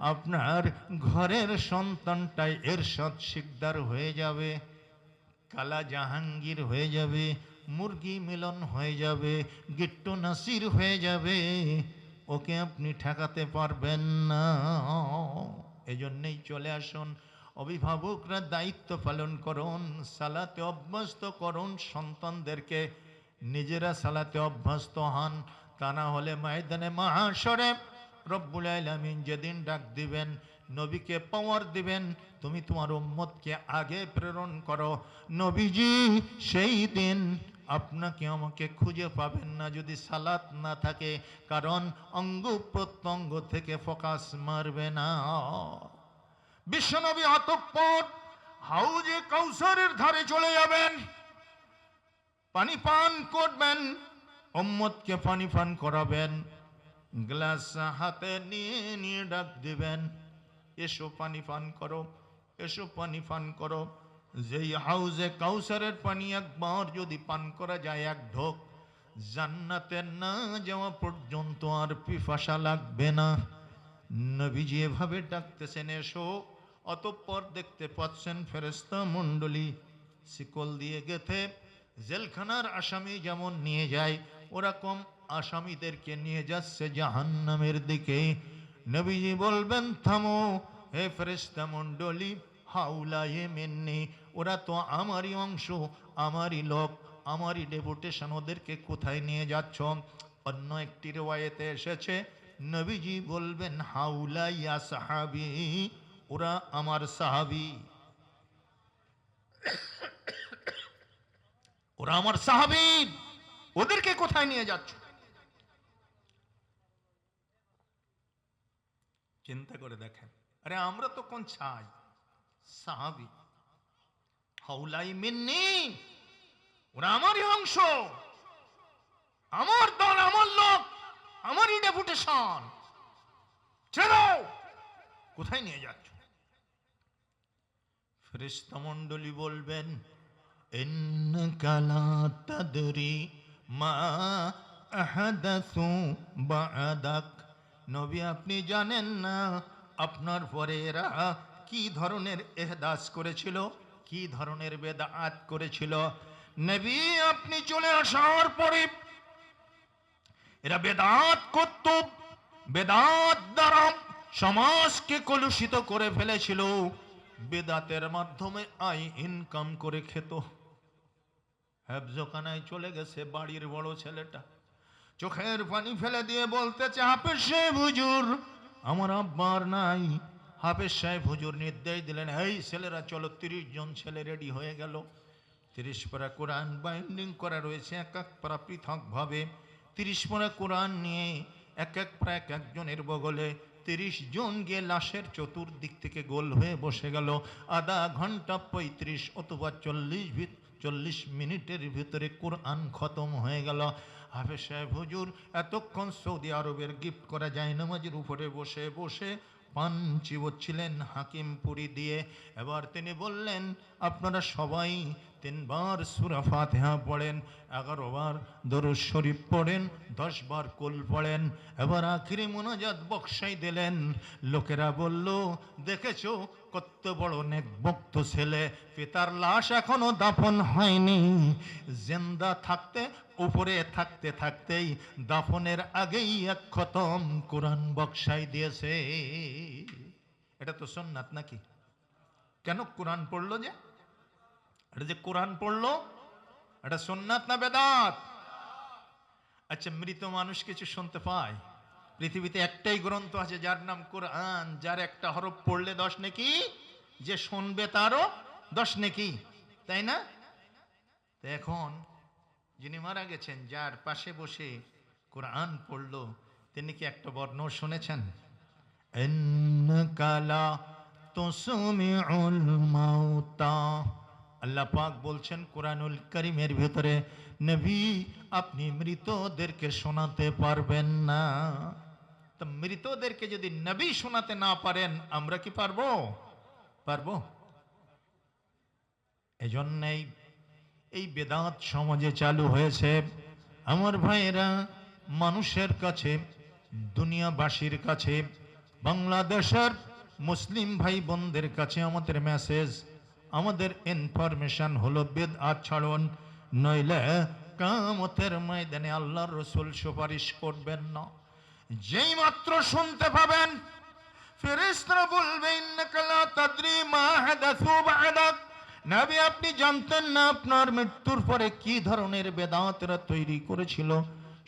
আপনার ঘরের সন্তানটাই এর সৎ শিকদার হয়ে যাবে, কালা জাহাঙ্গীর হয়ে যাবে, মুরগি মিলন হয়ে যাবে, গিট্টু নাসির হয়ে যাবে। ওকে আপনি ঠেকাতে পারবেন না। এজন্যই চলে আসুন, অভিভাবকরা দায়িত্ব পালন করুন, সালাতে অভ্যস্ত করুন সন্তানদেরকে। নিজেরা সালাতে অভ্যস্ত হন, তা না হলে ময়দানে মহাসরে রব্বুল আলামিন যেদিন ডাক দিবেন, নবীকে পাওয়ার দিবেন, তুমি তোমার উম্মতকে আগে প্রেরণ করো। নবীজি, সেই দিন আপনাকে আমাকে খুঁজে পাবেন না যদি সালাত না থাকে, কারণ অঙ্গ প্রত্যঙ্গ থেকে ফোকাস মারবে না। বিশ্বনবী অতঃপর হাউজে কৌসরের ধারে চলে যাবেন, পানি পান করবেন, উম্মতকে পানি পান করাবেন। গ্লাস হাতে নিয়ে নিয়ে ডাক দিবেন, এসো পানি পান করো, এসো পানি পান করো। যেই হাউজে কাউসারের পানি একবার যদি পান করা যায় এক ঢোক, জান্নাতে না যাওয়া পর্যন্ত আর পিপাসা লাগবে না। নবীজি এভাবে ডাকতেছেন, এসো। অতঃপর দেখতে পাচ্ছেন ফেরেস্তা মণ্ডলী শিকল দিয়ে গেথে জেলখানার আসামি যেমন নিয়ে যায়, ওরকম আসামিদেরকে নিয়ে যাচ্ছে জাহান্নামের দিকে। নবীজি বলবেন, থামো, হে ফেরেস্তা মণ্ডলী হাউলা এ মেননি, ওরা তো আমারই অংশ, আমারই লোক, আমারই ডেপুটেশন ওদেরকে কোথায় নিয়ে যাচ্ছ? অন্য একটি রেওয়ায়েতে এসেছে, নবীজি বলবেন হাউলা ইয়া সাহাবি, ওরা আমার সাহাবি। ওরা আমার সাহাবি, ওদেরকে কোথায় নিয়ে যাচ্ছ? চিন্তা করে দেখেন। আরে, আমরা তো কোন ছাই? সাহাবি। হাউলাই মিন্নি। ওরা আমারই অংশ। আমার দল, আমার লোক আমারই ডেপুটেশন চলো কোথায় নিয়ে যাচ্ছ? মণ্ডলী বলবেন, ইন্নাকা লা তাদরি মা আহাদাসু বা'দাক। নবী আপনি জানেন না, আপনার পরে এরা কি ধরনের এহদাস করেছিল, কি ধরনের বেদাত করেছিল। নবী আপনি চলে আসার পরে এরা বেদাত করত, বেদাত দ্বারা সমাজকে কলুষিত করে ফেলেছিল, বেদাতের মাধ্যমে আয় ইনকাম করে খেত। হ্যাবজোখানায় চলে গেছে বাড়ির বড় ছেলেটা। চোখের পানি ফেলে দিয়ে বলতেছে, হাফেজ সাহেব হুজুর, আমার আব্বার নাই। হাফেজ সাহেব হুজুর নির্দেশ দিলেন, এই ছেলেরা, চলো, তিরিশ জন ছেলে রেডি হয়ে গেল। তিরিশ পারা কোরআন বাইন্ডিং করা রয়েছে, এক এক পারা পৃথকভাবে। তিরিশ পারা কোরআন নিয়ে এক এক পারা এক একজনের বগলে তিরিশ জন গিয়ে লাশের চতুর্দিক থেকে গোল হয়ে বসে গেল। আধা ঘণ্টা পঁয়ত্রিশ অথবা চল্লিশ ভিত চল্লিশ মিনিটের ভিতরে কোরআন খতম হয়ে গেল। হাফেজ সাহেব, হুজুর, এতক্ষণ সৌদি আরবের গিফট করা যায় নামাজের উপরে বসে বসে পান চিবচ্ছিলেন হাকিমপুরি দিয়ে। এবার তিনি বললেন, আপনারা সবাই তিনবার সুরা ফাতেহা পড়েন, এগারো বার দরুদ শরীফ পড়েন, দশ বার কুল পড়েন, এবার আখিরি মোনাজাত বক্সাই দিলেন। লোকেরা বলল, দেখেছ কত বড় নেক ভক্ত ছেলে, পিতার লাশ এখনও দাফন হয়নি। জিন্দা থাকতে, উপরে থাকতে থাকতেই দাফনের আগেই এক খতম কোরআন বক্সাই দিয়েছে। এটা তো সোননাথ নাকি? কেন কোরআন পড়ল যে? এটা যে কোরআন পড়ল, এটা সোননাথ না বেদাত? আচ্ছা মৃত মানুষ কিছু শুনতে পায়? পৃথিবীতে একটাই গ্রন্থ আছে যার নাম কোরআন, যার একটা হরফ পড়লে দশ নাকি? যে শুনবে তারও দশ নাকি, তাই না? তো এখন যিনি মারা গেছেন, যার পাশে বসে কোরআন পড়ল, তিনি কি একটা বর্ণ শুনেছেন? কালা তুসমিউল মাউতা। আল্লাহ পাক বলছেন, কোরআনুল করিমের ভেতরে নবী আপনি মৃতদেরকে শোনাতে পারবেন না। তো মৃতদেরকে যদি নবী শোনাতে না পারেন, আমরা কি পারব? পারব। এজন্যই এই বেদাত সমাজে চালু হয়েছে। আমার ভাইয়েরা, মানুষের কাছে, দুনিয়াবাসীর কাছে, বাংলাদেশের মুসলিম ভাই বোনদের কাছে আমাদের মেসেজ আমাদের ইনফরমেশন হলো বেদ আচরণ নইলে কামতের ময়দানে আল্লাহর রসুল সুপারিশ করবেন না। যেই মাত্র শুনতে পাবেন মা আপনি জানতেন না আপনার মৃত্যুর পরে কি ধরনের বেদাতরা তৈরি করেছিল।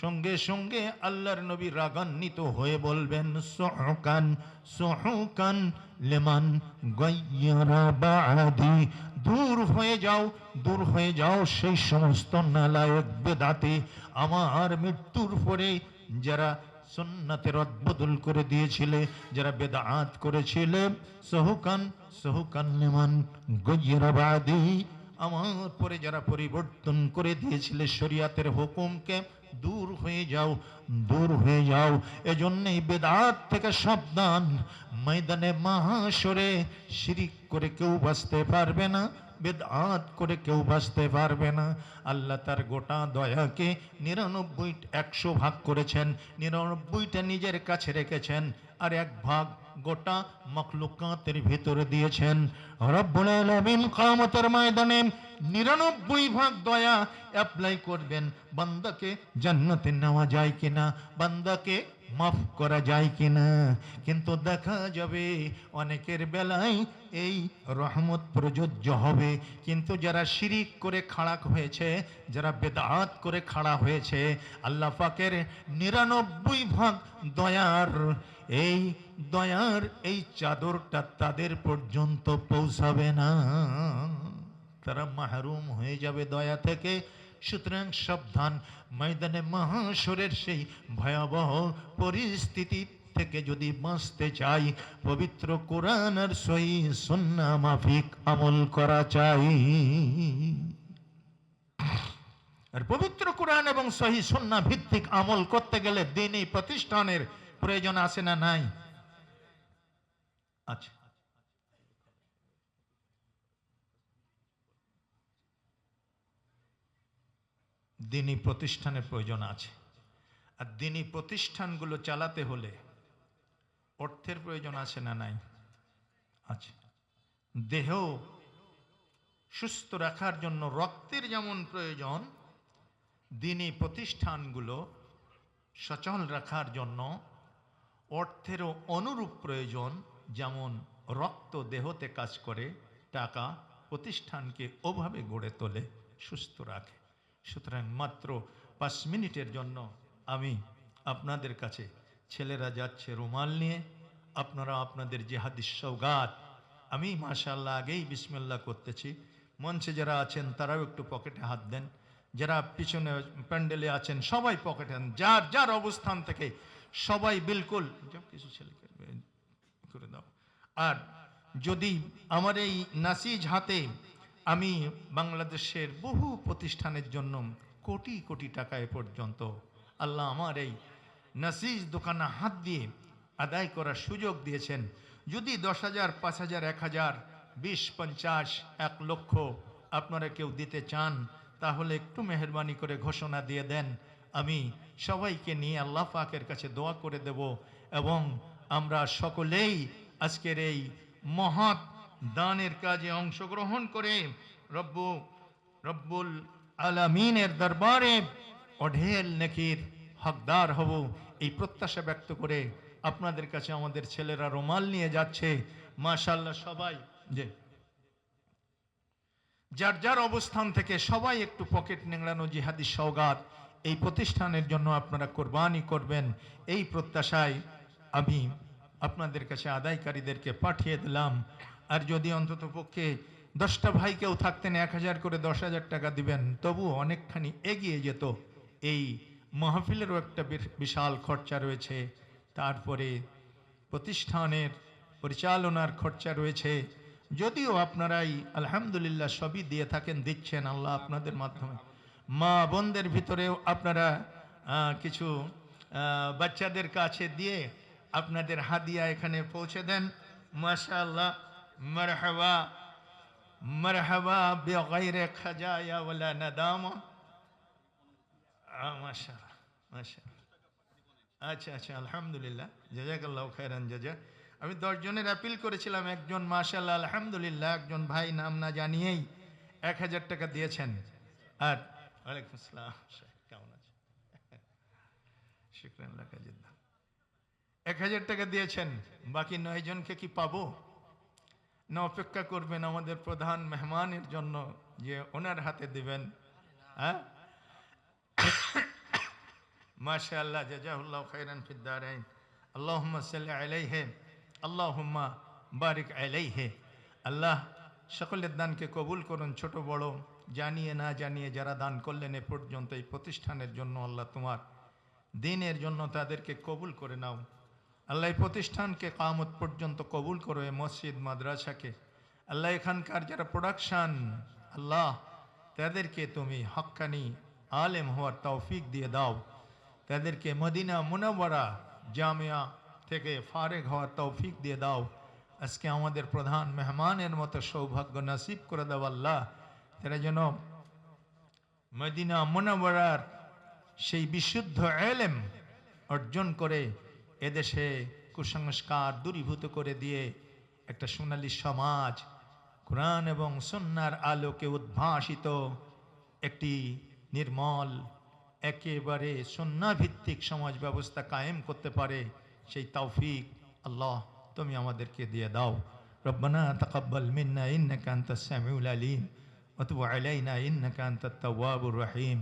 সঙ্গে সঙ্গে আল্লাহর নবী রাগান্বিত হয়ে বলবেন, সুহকান সুহকান লিমান দূর হয়ে যাও, দূর হয়ে যাও সেই সমস্ত নালায়ক বেদাতে। আমার মৃত্যুর পরে যারা সুন্নাতের অদ্বদল করে দিয়েছিলে, যারা বেদাত করেছিলে, সহুকান সহুকান লিমান গয়্যরাবাদি আমার পরে যারা পরিবর্তন করে দিয়েছিলে শরিয়াতের হুকুমকে, দূর হয়ে যাও, দূর হয়ে যাও। এজন্যই বেদাত থেকে সাবধান। ময়দানে মহাসরে শিরিক করে কেউ বাঁচতে পারবে না, বেদাত করে কেউ বাঁচতে পারবে না। আল্লাহ তার গোটা দয়াকে নিরানব্বই একশো ভাগ করেছেন, নিরানব্বইটা নিজের কাছে রেখেছেন, আর এক ভাগ গোটা মখলুকাতের ভেতরে দিয়েছেন রব্বুল আলামিন কিয়ামতের ময়দানে নিরানব্বই ভাগ দয়া অ্যাপ্লাই করবেন বান্দাকে জান্নাতে নেওয়া যায় কিনা বান্দাকে মাফ করা যায় কিনা? কিন্তু দেখা যাবে অনেকের বেলায় এই রহমত প্রযোজ্য হবে। কিন্তু যারা শিরিক করে খাড়া হয়েছে, যারা বেদাত করে খাড়া হয়েছে, আল্লাহ পাকের নিরানব্বই ভাগ দয়ার, এই দয়ার, এই চাদরটা তাদের পর্যন্ত পৌঁছাবে না। তারা মাহরুম হয়ে যাবে দয়া থেকে। সুতরাং সাবধান। ময়দানে মহাসুরের সেই ভয়াবহ পরিস্থিতি থেকে যদি বাঁচতে চাই, পবিত্র কোরআন আর সই সন্না মাফিক আমল করা চাই। আর পবিত্র কোরআন এবং সহি সন্না ভিত্তিক আমল করতে গেলে দিনই প্রতিষ্ঠানের প্রয়োজন আছে না নাই? আচ্ছা দিনই প্রতিষ্ঠানের প্রয়োজন আছে। আর দিনই প্রতিষ্ঠানগুলো চালাতে হলে অর্থের প্রয়োজন আছে না নাই? আছে। দেহ সুস্থ রাখার জন্য রক্তের যেমন প্রয়োজন দিনই প্রতিষ্ঠানগুলো সচল রাখার জন্য অর্থেরও অনুরূপ প্রয়োজন, যেমন রক্ত দেহতে কাজ করে, টাকা প্রতিষ্ঠানকে ওভাবে গড়ে তোলে, সুস্থ রাখে। সুতরাং মাত্র পাঁচ মিনিটের জন্য আমি আপনাদের কাছে ছেলেরা যাচ্ছে রুমাল নিয়ে, আপনারা আপনাদের জেহাদি সৌগাত আমি মাশাল্লাহ আগেই বিসমিল্লাহ করতেছি। মঞ্চে যারা আছেন তারাও একটু পকেটে হাত দেন। যারা পিছনে প্যান্ডেলে আছেন সবাই পকেটে যার যার অবস্থান থেকে সবাই বিলকুল কিছু ছেলেকে করে দাও। আর যদি আমার এই নাসিজ হাতে আমি বাংলাদেশের বহু প্রতিষ্ঠানের জন্য কোটি কোটি টাকা এ পর্যন্ত আল্লাহ আমার এই নাসিজ দোকানে হাত দিয়ে আদায় করার সুযোগ দিয়েছেন। যদি দশ হাজার, পাঁচ হাজার, এক হাজার, বিশ, পঞ্চাশ, এক লক্ষ আপনারা কেউ দিতে চান, তাহলে একটু মেহরবানি করে ঘোষণা দিয়ে দেন। আমি সবাইকে নিয়ে আল্লাহ পাকের কাছে দোয়া করে দেব এবং আমরা সকলেই আজকের এই মহৎ দানের কাজে অংশগ্রহণ করে রব্বু, রব্বুল আলামিনের দরবারে অঢেল নেকির হকদার হব। এই প্রত্যাশা ব্যক্ত করে আপনাদের কাছে আমাদের ছেলেরা রুমাল নিয়ে যাচ্ছে। মাশাল্লাহ সবাই, যে যার যার অবস্থান থেকে সবাই একটু পকেট নেংড়ানো জিহাদি সৌগাত এই প্রতিষ্ঠানের জন্য আপনারা কোরবানি করবেন। এই প্রত্যাশায় আমি আপনাদের কাছে আদায়কারীদেরকে পাঠিয়ে দিলাম। আর যদি অন্তত পক্ষে দশটা ভাই কেউ থাকতেন, এক হাজার করে দশ হাজার টাকা দিবেন, তবু অনেকখানি এগিয়ে যেত। এই মাহফিলেরও একটা বিশাল খরচা রয়েছে। তারপরে প্রতিষ্ঠানের পরিচালনার খরচা রয়েছে। যদিও আপনারাই আলহামদুলিল্লাহ সবই দিয়ে থাকেন, দিচ্ছেন আল্লাহ আপনাদের মাধ্যমে। মা বোনদের ভিতরেও আপনারা কিছু বাচ্চাদের কাছে দিয়ে আপনাদের হাদিয়া এখানে পৌঁছে দেন। মাশাআল্লাহ মারহাবা মারহাবা বেগাইরে খাজায়া ওয়ালা নাদামা মাশাআল্লাহ মাশাআল্লাহ আচ্ছা আচ্ছা আলহামদুলিল্লাহ। জাজাকাল্লাহ খায়রান, জাজা। আমি দশজনের অ্যাপিল করেছিলাম, একজন মাশাল্লাহ আলহামদুলিল্লাহ, একজন ভাই নাম না জানিয়েই এক হাজার টাকা দিয়েছেন। আর ওয়ালাইকুম আসসালাম কেমন আছে শুক্রান এক হাজার টাকা দিয়েছেন, বাকি নয় জনকে কি পাবো? না অপেক্ষা করবেন আমাদের প্রধান মেহমানের জন্য যে ওনার হাতে দিবেন। হ্যাঁ? মাশা আল্লাহ জাজাহুল্লাহ খাইরান ফিদ্দারাইন আল্লাহুম্মা সাল্লি আলাইহি, আল্লাহুম্মা বারিক আলাইহি। আল্লাহ সকলের দানকে কবুল করুন, ছোট বড়। জানিয়ে না জানিয়ে যারা দান করলেন এ পর্যন্ত এই প্রতিষ্ঠানের জন্য আল্লাহ তোমার দিনের জন্য তাদেরকে কবুল করে নাও। আল্লাহ প্রতিষ্ঠানকে কামত পর্যন্ত কবুল করো, এ মসজিদ, মাদ্রাসাকে। আল্লাহ এখানকার যারা প্রোডাকশান আল্লাহ তাদেরকে তুমি হক্কানি আলেম হওয়ার তৌফিক দিয়ে দাও। তাদেরকে মদিনা মুনাওয়ারা জামিয়া থেকে ফারেক হওয়ার তৌফিক দিয়ে দাও। আজকে আমাদের প্রধান মেহমানের মতো সৌভাগ্য নসিব করে দাও আল্লাহ। তারা যেন মদিনা মুনাওয়ারার সেই বিশুদ্ধ এলেম অর্জন করে এদেশে কুসংস্কার দূরীভূত করে দিয়ে একটা সোনালী সমাজ, কোরআন এবং সন্ন্যার আলোকে উদ্ভাসিত একটি নির্মল, একেবারে সন্ন্যাভিত্তিক সমাজ ব্যবস্থা কায়েম করতে পারে, সেই তৌফিক আল্লাহ তুমি আমাদেরকে দিয়ে দাও। রব্বানা তাকাব্বাল মিন্না ইন্নাকা আনতাস সামিউল আলিম, ওয়া তুব আলাইনা ইন্নাকা আনতাত তাওয়াবুর রহিম।